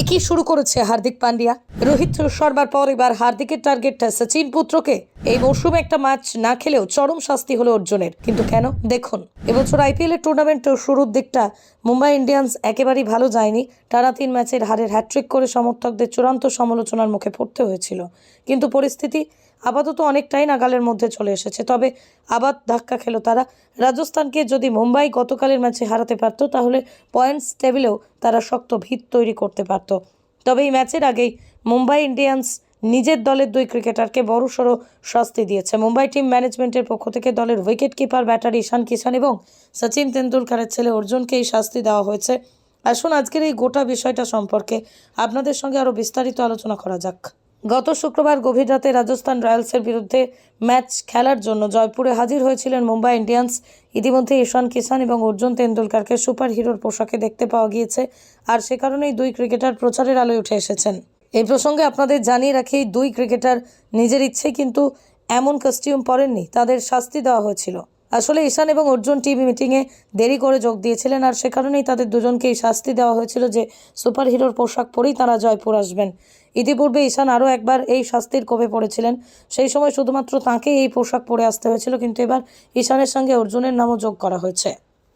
একই শুরু করেছে হার্দিক পান্ডিয়া। রোহিত শর্মার পর এবার হার্দিকের টার্গেটটা সচিন পুত্রকে। এই মৌসুমে একটা ম্যাচ না খেলেও চরম শাস্তি হলো অর্জুনের। কিন্তু কেন? দেখুন। এবছর আইপিএল এর টুর্নামেন্ট শুরুর দিকটা মুম্বাই ইন্ডিয়ান্স একেবারেই ভালো যায়নি। টানা তিন ম্যাচের হারের হ্যাট্রিক করে সমর্থকদের চূড়ান্ত সমালোচনার মুখে পড়তে হয়েছিল। কিন্তু পরিস্থিতি আপাতত অনেকটাই নাগালের মধ্যে চলে এসেছে। তবে আবার ধাক্কা খেলো তারা। রাজস্থানকে যদি মুম্বাই গতকালের ম্যাচে হারাতে পারত, তাহলে পয়েন্টস টেবিলেও তারা শক্ত ভিত তৈরি করতে পারত। তবে এই ম্যাচের আগেই মুম্বাই ইন্ডিয়ান্স নিজের দলের দুই ক্রিকেটারকে বড়সড় শাস্তি দিয়েছে। মুম্বাই টিম ম্যানেজমেন্টের পক্ষ থেকে দলের wicket keeper batter Ishan Kishan এবং সচিন তেন্ডুলকারের ছেলে অর্জুনকে এই শাস্তি দেওয়া হয়েছে। আসুন আজকের এই গোটা বিষয়টা সম্পর্কে আপনাদের সঙ্গে আরও বিস্তারিত আলোচনা করা যাক। গত শুক্রবার গভীর রাতে রাজস্থান রয়্যালসের বিরুদ্ধে ম্যাচ খেলার জন্য জয়পুরে হাজির হয়েছিলেন মুম্বাই ইন্ডিয়ান্স। ইতিমধ্যে ঈশান কিষান এবং অর্জুন তেন্ডুলকারকে সুপার হিরোর পোশাকে দেখতে পাওয়া গিয়েছে, আর সে কারণেই দুই ক্রিকেটার প্রচারের আলোয় উঠে এসেছেন। এই প্রসঙ্গে আপনাদের জানিয়ে রাখি, দুই ক্রিকেটার নিজের ইচ্ছে কিন্তু এমন কস্টিউম পরেননি, তাদের শাস্তি দেওয়া হয়েছিল। আসলে ঈশান এবং অর্জুন টিভি মিটিংয়ে দেরি করে যোগ দিয়েছিলেন, আর সে কারণেই তাদের দুজনকেই শাস্তি দেওয়া হয়েছিল যে সুপার হিরোর পোশাক পরেই তারা জয়পুর আসবেন। ইতিপূর্বে ঈশান আরও একবার এই শাস্তির কোপে পড়েছিলেন। সেই সময় শুধুমাত্র তাঁকে এই পোশাক পরে আসতে হয়েছিল, কিন্তু এবার ঈশানের সঙ্গে অর্জুনের নামও যোগ করা হয়েছে।